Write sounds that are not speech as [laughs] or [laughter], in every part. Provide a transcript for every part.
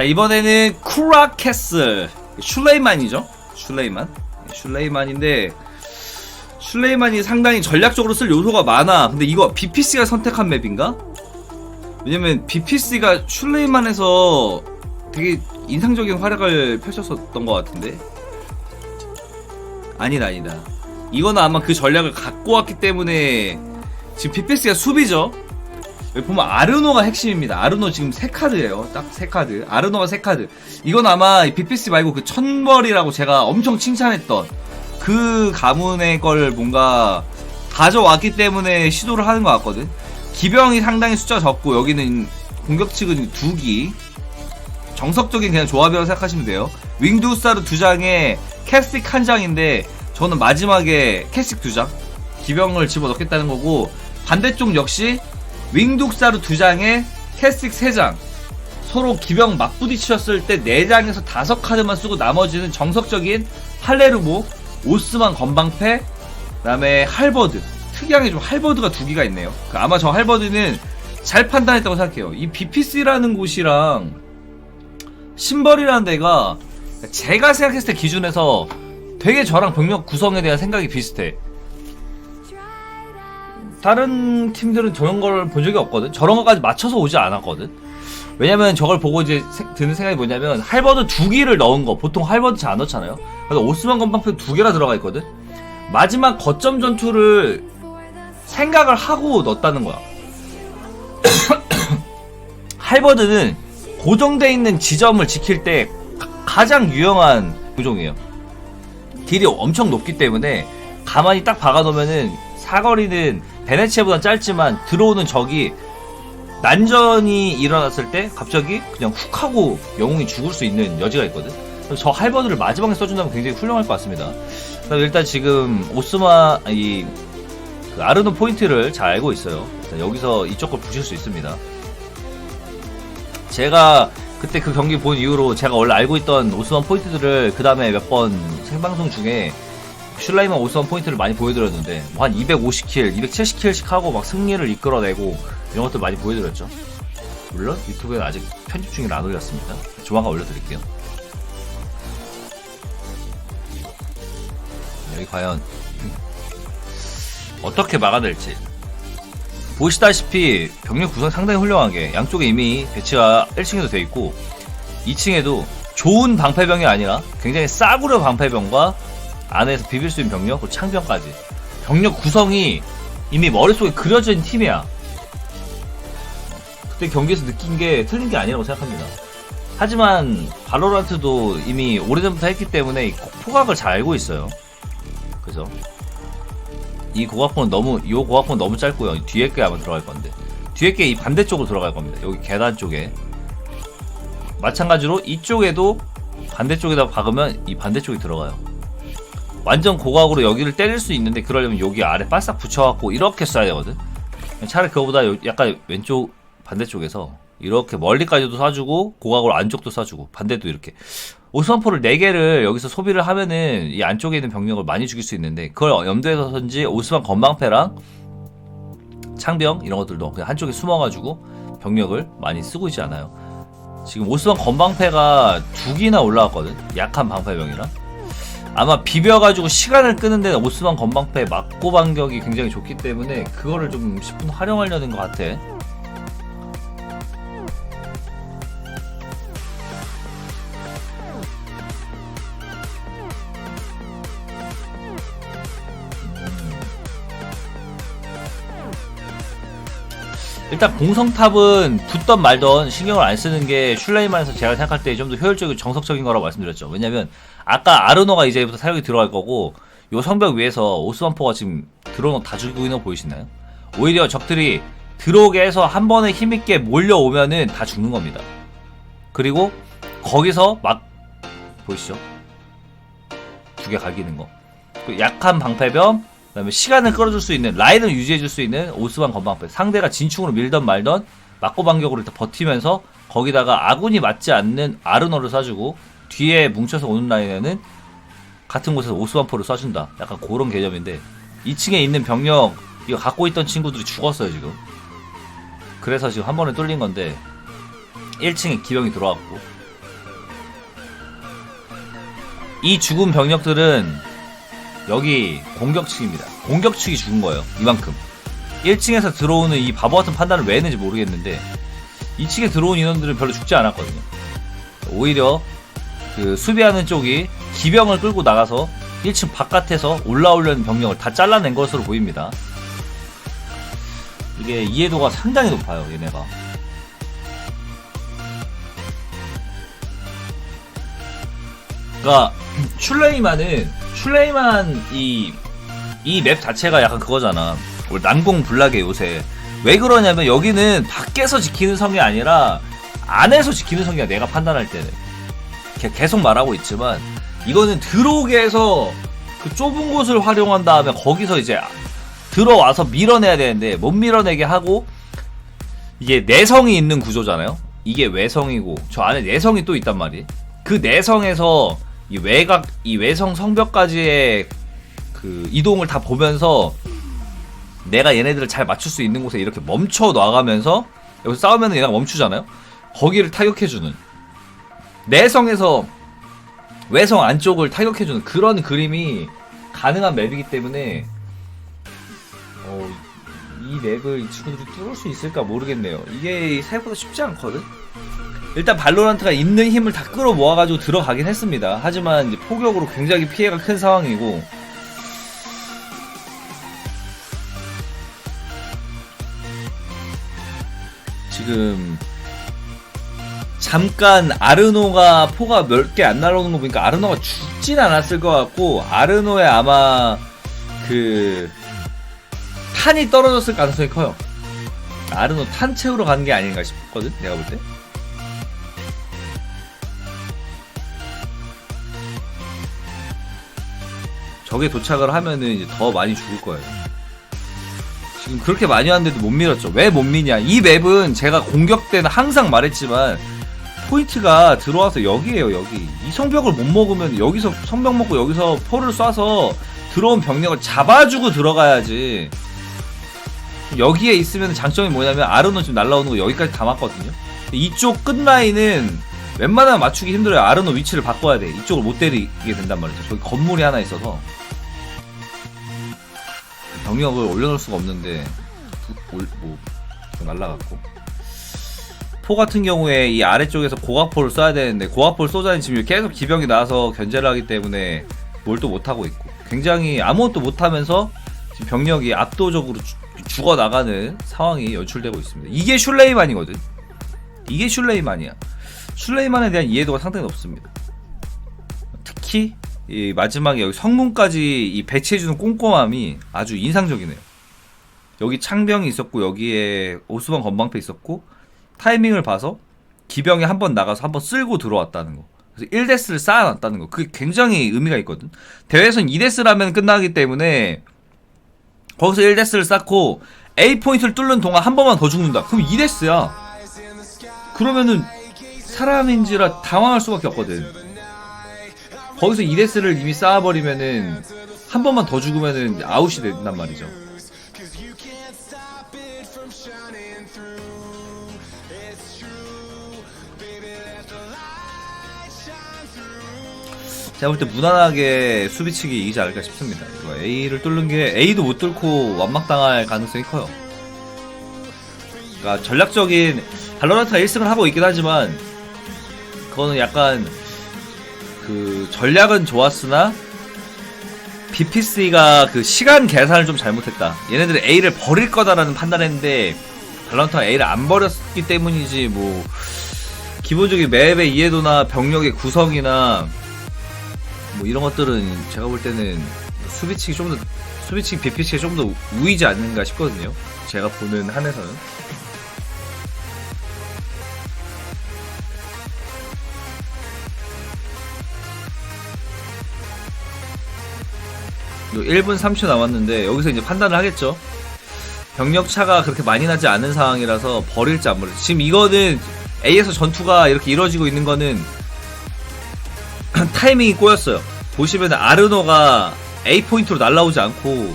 자 이번에는 쿠라 캐슬. 슐레이만이죠? 슐레이만? 네, 슐레이만인데 슐레이만이 상당히 전략적으로 쓸 요소가 많아. 근데 이거 BPC가 선택한 맵인가? 왜냐면 BPC가 슐레이만에서 되게 인상적인 활약을 펼쳤었던 것 같은데. 아니다 아니다. 이거는 아마 그 전략을 갖고 왔기 때문에 지금 BPC가 수비죠 여기 보면 아르노가 핵심입니다. 아르노 지금 세 카드예요. 딱 세 카드. 아르노가 세 카드. 이건 아마 BPC 말고 그 천벌이라고 제가 엄청 칭찬했던 그 가문의 걸 뭔가 가져왔기 때문에 시도를 하는 것 같거든. 기병이 상당히 숫자 적고 여기는 공격 측은 두 기. 정석적인 그냥 조합이라고 생각하시면 돼요. 윙두사르 두 장에 캐스틱 한 장인데 저는 마지막에 캐스틱 두 장. 기병을 집어넣겠다는 거고 반대쪽 역시 윙둑사루 두 장에 캐스틱 세 장. 서로 기병 맞부딪혔을 때 4장에서 5카드만 쓰고 나머지는 정석적인 할레르모, 오스만 건방패, 그 다음에 할버드. 특이하게 좀 할버드가 두 개가 있네요. 그 아마 저 할버드는 잘 판단했다고 생각해요. 이 BPC라는 곳이랑 심벌이라는 데가 제가 생각했을 때 기준에서 되게 저랑 병력 구성에 대한 생각이 비슷해. 다른 팀들은 저런 걸 본 적이 없거든. 저런 것까지 맞춰서 오지 않았거든. 왜냐면 저걸 보고 이제 세- 드는 생각이 뭐냐면 할버드 두 개를 넣은 거 보통 할버드 잘 안 넣잖아요. 그래서 오스만 건방패 두 개나 들어가 있거든. 마지막 거점 전투를 생각을 하고 넣었다는 거야. [coughs] 할버드는 고정돼 있는 지점을 지킬 때 가- 가장 유용한 구종이에요. 딜이 엄청 높기 때문에 가만히 딱 박아놓으면은 사거리는 베네치아보다 짧지만 들어오는 적이 난전이 일어났을 때 갑자기 그냥 훅 하고 영웅이 죽을 수 있는 여지가 있거든. 저 할버드를 마지막에 써준다면 굉장히 훌륭할 것 같습니다. 일단 지금 오스마 이 그 아르노 포인트를 잘 알고 있어요. 자, 여기서 이쪽 걸 부실 수 있습니다. 제가 그때 그 경기 본 이후로 제가 원래 알고 있던 오스만 포인트들을 그 다음에 몇 번 생방송 중에 슐라이만 오스만 포인트를 많이 보여드렸는데 뭐 한 250킬, 270킬씩 하고 막 승리를 이끌어내고 이런 것들 많이 보여드렸죠. 물론 유튜브에 아직 편집 중이라 안 올렸습니다. 조만간 올려드릴게요. 여기 과연 어떻게 막아낼지 보시다시피 병력 구성 상당히 훌륭하게 양쪽에 이미 배치가 1층에도 돼 있고 2층에도 좋은 방패병이 아니라 굉장히 싸구려 방패병과 안에서 비빌 수 있는 병력 그리고 창병까지 병력 구성이 이미 머릿속에 있는 팀이야 그때 경기에서 느낀 게 틀린 게 아니라고 생각합니다 하지만 발로란트도 이미 오래전부터 했기 때문에 이 포각을 잘 알고 있어요 그죠 이 고각포는 너무 이 고각포는 너무 짧고요. 뒤에 게 아마 들어갈 건데 뒤에 게 이 반대쪽으로 들어갈 겁니다. 여기 계단 쪽에 마찬가지로 이쪽에도 반대쪽에다 박으면 이 반대쪽이 들어가요. 완전 고각으로 여기를 때릴 수 있는데 그러려면 여기 아래 바싹 붙여갖고 이렇게 쏴야 되거든. 차라리 그거보다 요- 약간 왼쪽 반대쪽에서 이렇게 멀리까지도 쏴주고 고각으로 안쪽도 쏴주고 반대도 이렇게 오스만포를 4개를 여기서 소비를 하면은 이 안쪽에 있는 병력을 많이 죽일 수 있는데 그걸 염두에 둬서인지 오스만 건방패랑 창병 이런 것들도 그냥 한쪽에 숨어가지고 병력을 많이 쓰고 있지 않아요. 지금 오스만 건방패가 두 기나 올라왔거든. 약한 방패병이랑. 아마 비벼가지고 시간을 끄는 데는 오스만 건방패 맞고 반격이 굉장히 좋기 때문에 그거를 좀 10분 활용하려는 것 같아. 일단 공성탑은 붙던 말던 신경을 안 쓰는 게 슐레이만에서 제가 생각할 때 좀 더 효율적이고 정석적인 거라고 말씀드렸죠. 왜냐면 아까 아르노가 이제부터 사용이 들어갈 거고 요 성벽 위에서 오스만포가 지금 거다 죽이고 있는 거 보이시나요? 오히려 적들이 들어오게 해서 한 번에 힘있게 몰려오면은 다 죽는 겁니다. 그리고 거기서 막 보이시죠? 두 개 갈기는 거. 그 약한 방패병, 그다음에 시간을 끌어줄 수 있는 라인을 유지해줄 수 있는 오스만 건방패. 상대가 진충으로 밀던 말던 막고 반격으로 일단 버티면서 거기다가 아군이 맞지 않는 아르노를 쏴주고 뒤에 뭉쳐서 오는 라인에는 같은 곳에서 오스만 포를 쏴준다. 약간 그런 개념인데 2층에 있는 병력 이거 갖고 있던 친구들이 죽었어요 지금. 그래서 지금 한 번에 뚫린 건데 1층에 기병이 들어왔고. 이 죽은 병력들은 여기 공격 측입니다. 공격 측이 죽은 거예요. 이만큼. 1층에서 들어오는 이 바보 같은 판단을 왜 했는지 모르겠는데 2층에 들어온 인원들은 별로 죽지 않았거든요. 오히려 그 수비하는 쪽이 기병을 끌고 나가서 1층 바깥에서 올라오려는 병력을 다 잘라낸 것으로 보입니다. 이게 이해도가 상당히 높아요, 얘네가. 그러니까 [clears throat] 슐레이만은 슐레이만 이 이 맵 자체가 약간 그거잖아. 우리 난공 불락의 요새 왜 그러냐면 여기는 밖에서 지키는 성이 아니라 안에서 지키는 성이야. 내가 판단할 때는 개- 계속 말하고 있지만 이거는 들어오게 해서 그 좁은 곳을 활용한 다음에 거기서 이제 들어와서 밀어내야 되는데 못 밀어내게 하고 이게 내성이 있는 구조잖아요. 이게 외성이고 저 안에 내성이 또 있단 말이에요. 그 내성에서 이 외곽 이 외성 성벽까지의 그 이동을 다 보면서 내가 얘네들을 잘 맞출 수 있는 곳에 이렇게 멈춰 놔가면서 여기서 싸우면 얘네가 멈추잖아요. 거기를 타격해주는 내성에서 외성 안쪽을 타격해주는 그런 그림이 가능한 맵이기 때문에 어, 이 맵을 이 친구들이 뚫을 수 있을까 모르겠네요. 이게 생각보다 쉽지 않거든. 일단 발로란트가 있는 힘을 다 끌어 모아가지고 들어가긴 했습니다. 하지만 이제 포격으로 굉장히 피해가 큰 상황이고 지금 잠깐 아르노가 포가 몇 개 안 날아오는 거 보니까 아르노가 죽진 않았을 것 같고 아르노에 아마 그 탄이 떨어졌을 가능성이 커요. 아르노 탄 채우러 가는 게 아닌가 싶거든 내가 볼 때. 저게 도착을 하면은 이제 더 많이 죽을 거예요. 지금 그렇게 많이 왔는데도 못 밀었죠. 왜 못 미냐? 이 맵은 제가 공격 때는 항상 말했지만 포인트가 들어와서 여기에요, 여기. 이 성벽을 못 먹으면 여기서 성벽 먹고 여기서 포를 쏴서 들어온 병력을 잡아주고 들어가야지. 여기에 있으면 장점이 뭐냐면 아르노 지금 날라오는 거 여기까지 다 맞거든요. 이쪽 끝 라인은 웬만하면 맞추기 힘들어요. 아르노 위치를 바꿔야 돼. 이쪽을 못 때리게 된단 말이죠. 저기 건물이 하나 있어서 병력을 올려놓을 수가 없는데 두- 올, 뭐 날라갔고. 포 같은 경우에 이 아래쪽에서 고각포를 쏴야 되는데 고각포를 쏘자니 지금 계속 기병이 나와서 견제를 하기 때문에 뭘 또 못하고 있고. 굉장히 아무것도 못하면서 지금 병력이 압도적으로 죽- 죽어나가는 상황이 연출되고 있습니다. 이게 슐레이만이거든. 이게 슐레이만이야. 슐레이만에 대한 이해도가 상당히 높습니다. 특히 이 마지막에 여기 성문까지 이 배치해주는 꼼꼼함이 아주 인상적이네요. 여기 창병이 있었고 여기에 오스반 건방패 있었고 타이밍을 봐서 기병이 한 번 나가서 한 번 쓸고 들어왔다는 거. 그래서 1데스를 쌓아놨다는 거. 그게 굉장히 의미가 있거든. 대회에선 2데스라면 끝나기 때문에 거기서 1데스를 쌓고 A 포인트를 뚫는 동안 한 번만 더 죽는다. 그럼 2데스야. 그러면은 사람인지라 당황할 수밖에 없거든. 거기서 2데스를 이미 쌓아버리면은 한 번만 더 죽으면은 아웃이 된단 말이죠. 제가 볼 때 무난하게 수비치기 이기지 않을까 싶습니다. 이거 A를 뚫는 게 A도 못 뚫고 완막당할 가능성이 커요. 그러니까 전략적인 발로란트가 1승을 하고 있긴 하지만 그거는 약간 그 전략은 좋았으나 BPC가 그 시간 계산을 좀 잘못했다. 얘네들이 A를 버릴 거다라는 판단했는데 발란타가 A를 안 버렸기 때문이지 뭐 기본적인 맵의 이해도나 병력의 구성이나 뭐 이런 것들은 제가 볼 때는 수비치기 좀더 수비치기 BPC가 좀 더 우위지 않는가 싶거든요. 제가 보는 한에서는. 1분 3초 남았는데 여기서 이제 판단을 하겠죠. 병력 차가 그렇게 많이 나지 않은 상황이라서 버릴지 안 버릴지. 지금 이거는 A에서 전투가 이렇게 이루어지고 있는 거는 [clears throat] 타이밍이 꼬였어요. 보시면 아르노가 A 포인트로 날라오지 않고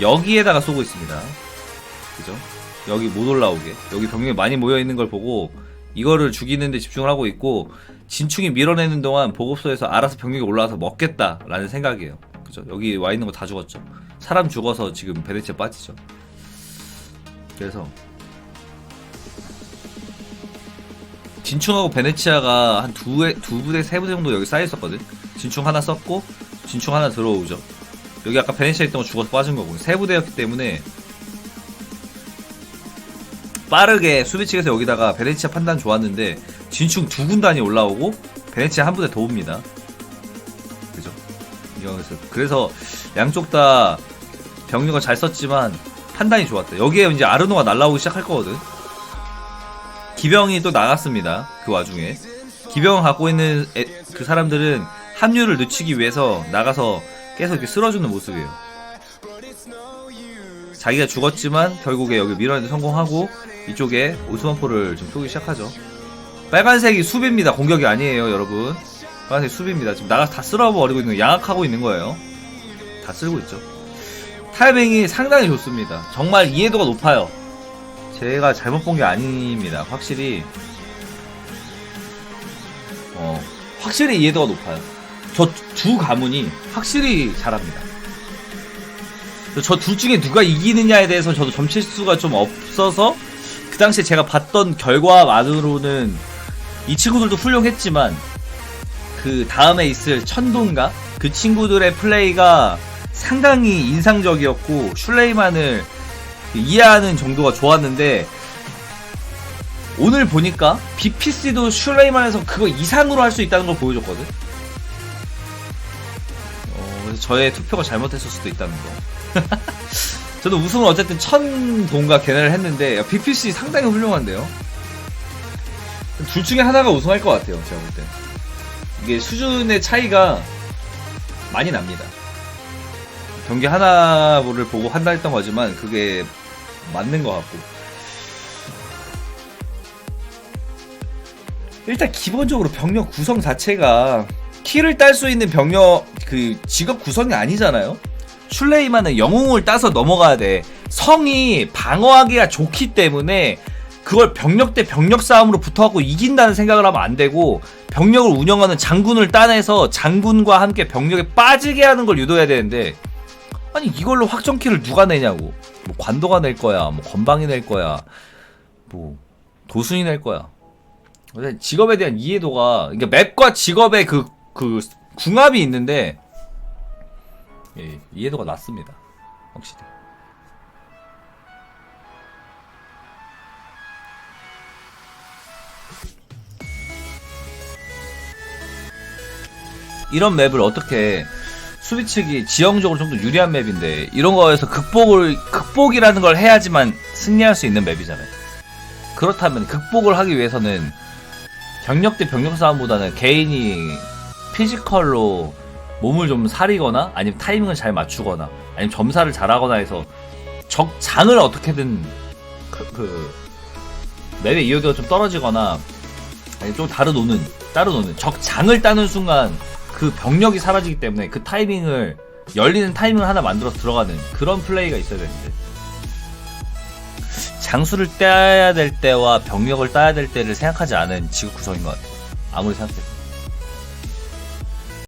여기에다가 쏘고 있습니다. 그죠? 여기 못 올라오게. 여기 병력이 많이 모여 있는 걸 보고 이거를 죽이는데 집중을 하고 있고 진충이 밀어내는 동안 보급소에서 알아서 병력이 올라와서 먹겠다라는 생각이에요. 그죠? 여기 와 있는 거 다 죽었죠. 사람 죽어서 지금 베네치아 빠지죠. 그래서 진충하고 베네치아가 한 두, 두 부대, 세 부대 정도 여기 쌓여 있었거든. 진충 하나 썼고, 진충 하나 들어오죠. 여기 아까 베네치아 있던 거 죽어서 빠진 거고, 세 부대였기 때문에, 빠르게 수비 측에서 여기다가 베네치아 판단 좋았는데, 진충 두 군단이 올라오고, 베네치아 한 부대 더 옵니다. 이경에서. 그래서 양쪽 다 병력을 잘 썼지만, 판단이 좋았다. 여기에 이제 아르노가 날라오기 시작할 거거든. 기병이 또 나갔습니다. 그 와중에 기병 갖고 있는 애- 그 사람들은 합류를 늦추기 위해서 나가서 계속 이렇게 쓸어주는 모습이에요. 자기가 죽었지만 결국에 여기 밀어내는 성공하고 이쪽에 오스만포를 좀 쏘기 시작하죠. 빨간색이 수비입니다. 공격이 아니에요, 여러분. 빨간색 수비입니다. 지금 나가서 다 쓸어버리고 있는 거, 양악하고 있는 거예요. 다 쓸고 있죠. 타이밍이 상당히 좋습니다. 정말 이해도가 높아요. 제가 잘못 본 게 아닙니다. 확실히 어 확실히 이해도가 높아요. 저 두 가문이 확실히 잘합니다. 저 둘 중에 누가 이기느냐에 대해서 저도 점칠수가 좀 없어서 그 당시에 제가 봤던 결과만으로는 이 친구들도 훌륭했지만 그 다음에 있을 천돈가 그 친구들의 플레이가 상당히 인상적이었고 슐레이만을 이해하는 정도가 좋았는데 오늘 보니까 BPC도 슐레이만에서 그거 이상으로 할 수 있다는 걸 보여줬거든. 어, 그래서 저의 투표가 잘못했을 수도 있다는 거. [laughs] 저도 우승을 어쨌든 천 돈과 걔네를 했는데 야, BPC 상당히 훌륭한데요. 둘 중에 하나가 우승할 것 같아요. 제가 볼 때. 이게 수준의 차이가 많이 납니다. 경기 하나를 보고 판단했던 거지만 그게 맞는 것 같고 일단 기본적으로 병력 구성 자체가 키를 딸 수 있는 병력 그 직업 구성이 아니잖아요. 슐레이만은 영웅을 따서 넘어가야 돼. 성이 방어하기가 좋기 때문에 그걸 병력 대 병력 싸움으로 붙어갖고 이긴다는 생각을 하면 안 되고 병력을 운영하는 장군을 따내서 장군과 함께 병력에 빠지게 하는 걸 유도해야 되는데 아니 이걸로 확정키를 누가 내냐고. 뭐 관도가 낼 거야 뭐 건방이 낼 거야 뭐 도순이 낼 거야. 직업에 대한 이해도가 그러니까 맵과 직업의 그, 그 궁합이 있는데 예, 이해도가 낮습니다. 확실히 이런 맵을 어떻게 수비 측이 지형적으로 좀 더 유리한 맵인데 이런 거에서 극복을 극복이라는 걸 해야지만 승리할 수 있는 맵이잖아요. 그렇다면 극복을 하기 위해서는 병력 대 병력 싸움보다는 개인이 피지컬로 몸을 좀 사리거나 아니면 타이밍을 잘 맞추거나 아니면 점사를 잘하거나 해서 적 장을 어떻게든 그, 그 맵의 이해도가 좀 떨어지거나 좀 다른 노는 따로 노는 적장을 따는 순간 그 병력이 사라지기 때문에 그 타이밍을 열리는 타이밍을 하나 만들어서 들어가는 그런 플레이가 있어야 되는데 장수를 따야 될 때와 병력을 따야 될 때를 생각하지 않은 지구 구성인 것 같아요. 아무리 생각해도